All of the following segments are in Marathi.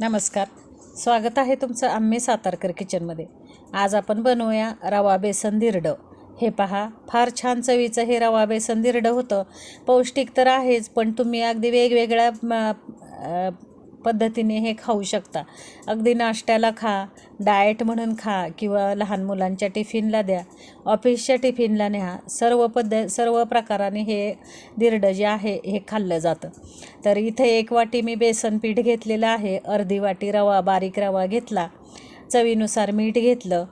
नमस्कार. स्वागत आहे तुमचं आम्ही सातारकर किचनमध्ये. आज आपण बनवूया रवा बेसन दिरडं हे पहा फार छान चवीचं हे रवा बेसन दिरडं होतं. पौष्टिक तर आहेच पण तुम्ही अगदी वेगवेगळ्या पद्धतीने हे खाऊ शकता. अगदी नाश्त्याला खा डाएट म्हणून खा किंवा लहान मुलांच्या टिफिनला द्या. ऑफिसच्या टिफिनला न्या सर्व पद्ध सर्व प्रकाराने हे दीर्ड जे आहे हे खाल्लं जातं. तर इथे एक वाटी मी बेसन पीठ घेतलेलं आहे. अर्धी वाटी रवा बारीक रवा घेतला. चवीनुसार मीठ घेतलं.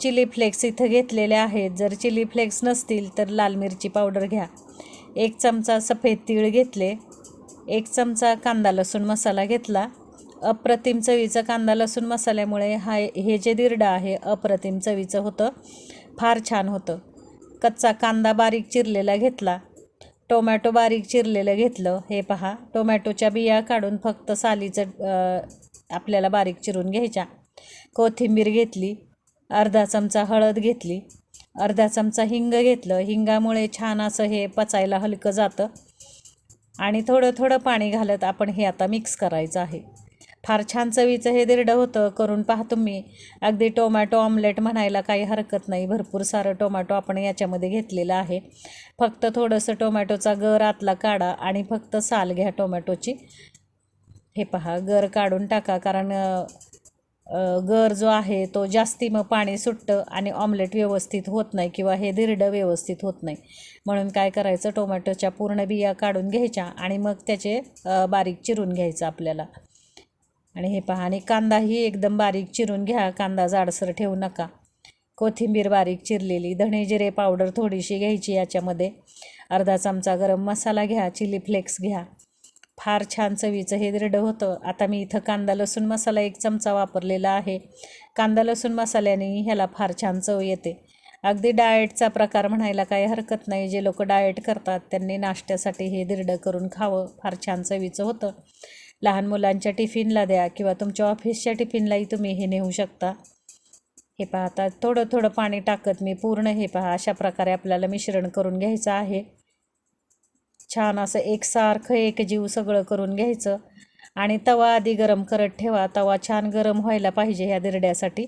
चिली फ्लेक्स इथं घेतलेले आहेत. जर चिली फ्लेक्स नसतील तर लाल मिरची पावडर घ्या. एक चमचा सफेद तीळ घेतले. एक चमचा कांदा लसूण मसाला घेतला. अप्रतिम चवीचं कांदा लसूण मसाल्यामुळे हा हे जे दिरडं आहे अप्रतिम चवीचं होतं. फार छान होतं. कच्चा कांदा बारीक चिरलेला घेतला. टोमॅटो बारीक चिरलेलं घेतलं. हे पहा टोमॅटोच्या बिया काढून फक्त सालीचं आपल्याला बारीक चिरून घ्यायच्या. कोथिंबीर घेतली. अर्धा चमचा हळद घेतली. अर्धा चमचा हिंग घेतलं. हिंगामुळे छान असं हे पचायला हलकं जातं. आणि थोडं थोडं पाणी घालत आपण हे आता मिक्स करायचं आहे. फार छान चवीचं हे दिरडं होतं करून पहा तुम्ही. अगदी टोमॅटो ऑमलेट म्हणायला काही हरकत नाही. भरपूर सारं टोमॅटो आपण याच्यामध्ये घेतलेलं आहे. फक्त थोडंसं टोमॅटोचा गर आतला काढा आणि फक्त साल घ्या टोमॅटोची. हे पहा गर काढून टाका कारण गर जो आहे तो जास्ती मग पाणी सुटतं आणि ऑमलेट व्यवस्थित होत नाही किंवा हे धिरडं व्यवस्थित होत नाही. म्हणून काय करायचं? टोमॅटोच्या पूर्ण बिया काढून घ्यायच्या आणि मग त्याचे बारीक चिरून घ्यायचं आपल्याला. आणि हे पहा आणि कांदाही एकदम बारीक चिरून घ्या. कांदा जाडसर ठेवू नका. कोथिंबीर बारीक चिरलेली धणे जिरे पावडर थोडीशी घ्यायची याच्यामध्ये. अर्धा चमचा गरम मसाला घ्या चिली फ्लेक्स घ्या. फार छान चवीचं हे रेडं होतं. आता मी इथं कांदा लसूण मसाला एक चमचा वापरलेला आहे. कांदा लसूण मसाल्याने ह्याला फार छान चव येते. अगदी डाएटचा प्रकार म्हणायला काही हरकत नाही. जे लोक डाएट करतात त्यांनी नाश्त्यासाठी हे दिरडं करून खावं. फार छान चवीचं होतं. लहान मुलांच्या टिफिनला द्या किंवा तुमच्या ऑफिसच्या टिफिनलाही तुम्ही हे नेऊ शकता. हे पाहता थोडं थोडं पाणी टाकत मी पूर्ण हे पहा. अशा प्रकारे आपल्याला मिश्रण करून घ्यायचं आहे. छान असं एकसारखं एक जीव सगळं करून घ्यायचं. आणि तवा आधी गरम करत ठेवा. तवा छान गरम व्हायला पाहिजे ह्या दिरड्यासाठी.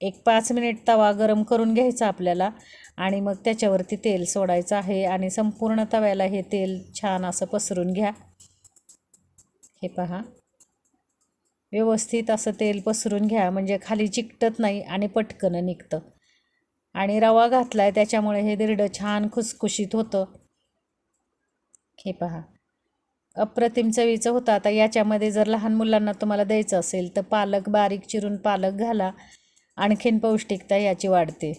एक पाच मिनिट तवा गरम करून घ्यायचा आपल्याला. आणि मग त्याच्यावरती तेल सोडायचं आहे. आणि संपूर्ण तव्याला हे तेल छान असं पसरून घ्या. हे पहा. व्यवस्थित असं तेल पसरून घ्या. म्हणजे खाली चिकटत नाही आणि पटकन निघतं. आणि रवा घातला आहे त्याच्यामुळे हे दिरडं छान खुसखुशीत होतं. हे पहा. अप्रतिम चवीचं होतं. आता याच्यामध्ये जर लहान मुलांना तुम्हाला द्यायचं असेल तर पालक बारीक चिरून पालक घाला. आणखीन पौष्टिकता याची वाढते.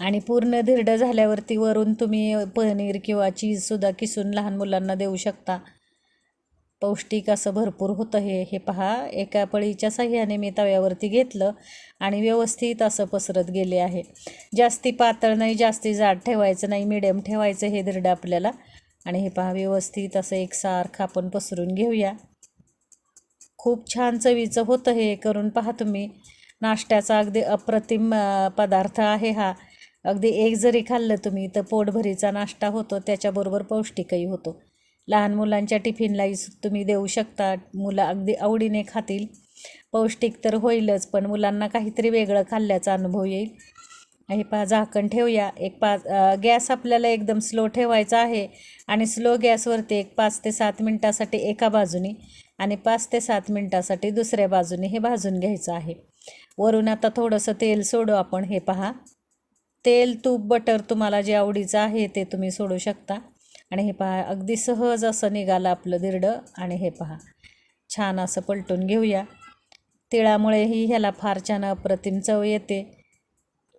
आणि पूर्ण धिरडं झाल्यावरती वरून तुम्ही पनीर किंवा चीजसुद्धा किसून लहान मुलांना देऊ शकता. पौष्टिक असं भरपूर होतं हे. हे पहा एका पळीच्या साह्याने मी तव्यावरती घेतलं आणि व्यवस्थित असं पसरत गेले आहे. जास्ती पातळ नाही जास्ती जाड ठेवायचं नाही मिडियम ठेवायचं हे धिरडं आपल्याला. आणि हे पहा व्यवस्थित असं एकसारखं आपण पसरून घेऊया. खूप छान चवीचं होतं हे करून पहा तुम्ही. नाश्त्याचा अगदी अप्रतिम पदार्थ आहे हा. अगदी एक जरी खाल्लं तुम्ही तर पोटभरीचा नाश्ता होतो त्याच्याबरोबर पौष्टिकही होतो. लहान मुलांच्या टिफिनलाही तुम्ही देऊ शकता. मुलं अगदी आवडीने खातील. पौष्टिक तर होईलच पण मुलांना काहीतरी वेगळं खाल्ल्याचा अनुभव येईल. हे पहा झाकण ठेवूया. एक पाच गॅस आपल्याला एकदम स्लो ठेवायचा आहे आणि स्लो गॅसवरती एक पाच ते सात मिनटासाठी एका बाजूने आणि पाच ते सात मिनटासाठी दुसऱ्या बाजूने हे भाजून घ्यायचं आहे. वरून आता थोडंसं तेल सोडू आपण. हे पहा तेल तूप बटर तुम्हाला जे आवडीचं आहे ते तुम्ही सोडू शकता. आणि हे पहा अगदी सहज असं निघालं आपलं दिरडं. आणि हे पहा छान असं पलटून घेऊया. तिळामुळेही ह्याला फार छान अप्रतिम चव येते.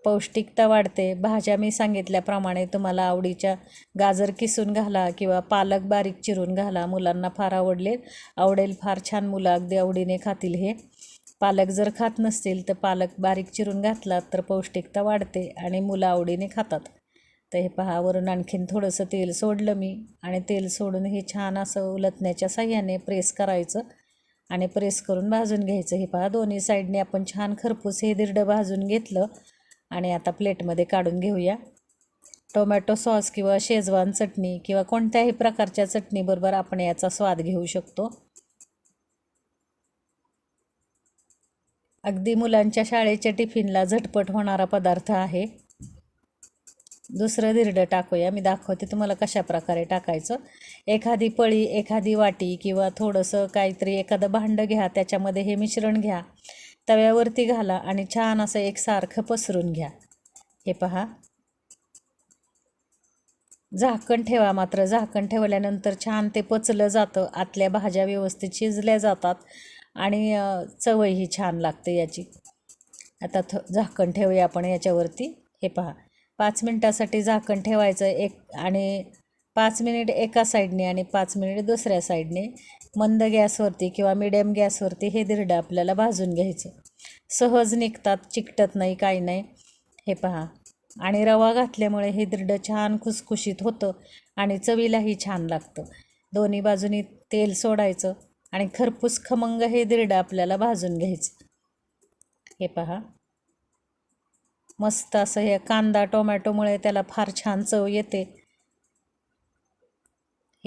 पौष्टिकता वाढते. भाज्या मी सांगितल्याप्रमाणे तुम्हाला आवडीच्या गाजर किसून घाला किंवा पालक बारीक चिरून घाला. मुलांना फार आवडले आवडेल फार छान मुलं अगदी आवडीने खातील हे. पालक जर खात नसतील तर पालक बारीक चिरून घातला तर पौष्टिकता वाढते आणि मुलं आवडीने खातात. तर हे पहा वरून आणखीन थोडंसं तेल सोडलं मी आणि तेल सोडून हे छान असं उलटण्याच्या साह्याने प्रेस करायचं आणि प्रेस करून भाजून घ्यायचं. हे पहा दोन्ही साईडने आपण छान खरपूस हे दिरडं भाजून घेतलं. आणि आता प्लेटमध्ये काढून घेऊया. टोमॅटो सॉस किंवा शेजवान चटणी किंवा कोणत्याही प्रकारच्या चटणीबरोबर आपण याचा स्वाद घेऊ शकतो. अगदी मुलांच्या शाळेच्या टिफिनला झटपट होणारा पदार्थ आहे. दुसरं धिरडं टाकूया. मी दाखवते तुम्हाला कशा प्रकारे टाकायचं. एखादी पळी एखादी वाटी किंवा थोडंसं काहीतरी एखादं भांडं घ्या त्याच्यामध्ये हे मिश्रण घ्या. तव्यावरती घाला आणि छान असं एकसारखं पसरून घ्या. हे पहा. झाकण ठेवा मात्र. झाकण ठेवल्यानंतर छान ते पचलं जातं. आतल्या भाज्या व्यवस्थित शिजल्या जातात आणि चवही छान लागते याची. आता थ झाकण ठेवूया आपण याच्यावरती. हे पहा. पाच मिनटासाठी झाकण ठेवायचं एक आणि पाच मिनिट एका साईडने आणि पाच मिनिट दुसऱ्या साईडने. मंद गॅसवरती किंवा मिडियम गॅसवरती हे दिरडं आपल्याला भाजून घ्यायचं. सहज निघतात चिकटत नाही काही नाही. हे पहा. आणि रवा घातल्यामुळे हे दिरडं छान खुसखुशीत होतं आणि चवीलाही छान लागतं. दोन्ही बाजूनी तेल सोडायचं आणि खरपूस खमंग हे दिरडं आपल्याला भाजून घ्यायचं. हे पहा. मस्त असं हे कांदा टोमॅटोमुळे त्याला फार छान चव येते.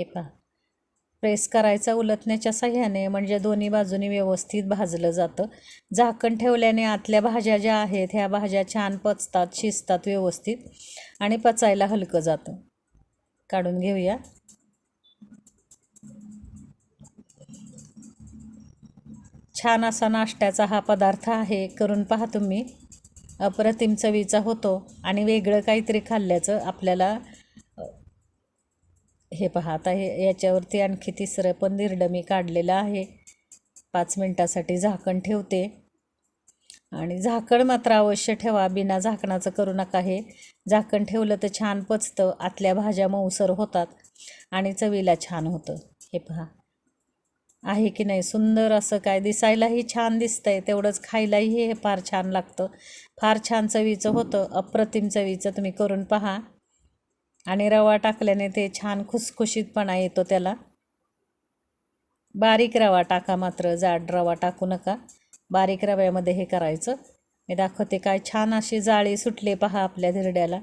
हे पहा. प्रेस करायचा उलटण्याच्या सहाय्याने म्हणजे दोन्ही बाजूनी व्यवस्थित भाजलं जातं. झाकण ठेवल्याने आतल्या भाज्या ज्या आहेत ह्या भाज्या छान पचतात शिजतात व्यवस्थित आणि पचायला हलकं जातं. काढून घेऊया. छान असा नाश्त्याचा हा पदार्थ आहे. करून पहा तुम्ही. अप्रतिम चवीचा होतो आणि वेगळं काहीतरी खाल्ल्याचं आपल्याला हे पहा आता हे याच्यावरती आणखी तिसरं पण दिरडं मी काढलेलं आहे. पाच मिनटासाठी झाकण ठेवते. आणि झाकण मात्र अवश्य ठेवा बिना झाकणाचं करू नका हे. झाकण ठेवलं तर छान पचतं आतल्या भाज्या मऊसर होतात आणि चवीला छान होतं. हे पहा. आहे की नाही? सुंदर असं काय दिसायलाही छान दिसतं आहे तेवढंच खायलाही हे फार छान लागतं. फार छान चवीचं होतं अप्रतिम चवीचं तुम्ही करून पहा. आणि रवा टाकल्याने ते छान खुसखुशीतपणा येतो त्याला. बारीक रवा टाका मात्र जाड रवा टाकू नका. बारीक रव्यामध्ये हे करायचं. मी दाखवते काय छान अशी जाळी सुटली पहा आपल्या धिरड्याला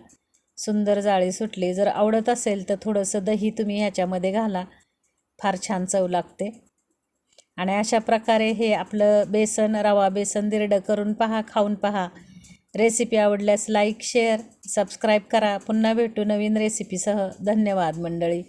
सुंदर जाळी सुटली. जर आवडत असेल तर थोडंसं दही तुम्ही ह्याच्यामध्ये घाला. फार छान चव लागते. आणि अशा प्रकारे हे आपलं बेसन रवा बेसन दिरडं करून पहा खाऊन पहा. रेसिपी आवडल्यास लाईक शेअर सबस्क्राईब करा. पुन्हा भेटू नवीन रेसिपीसह. धन्यवाद मंडळी.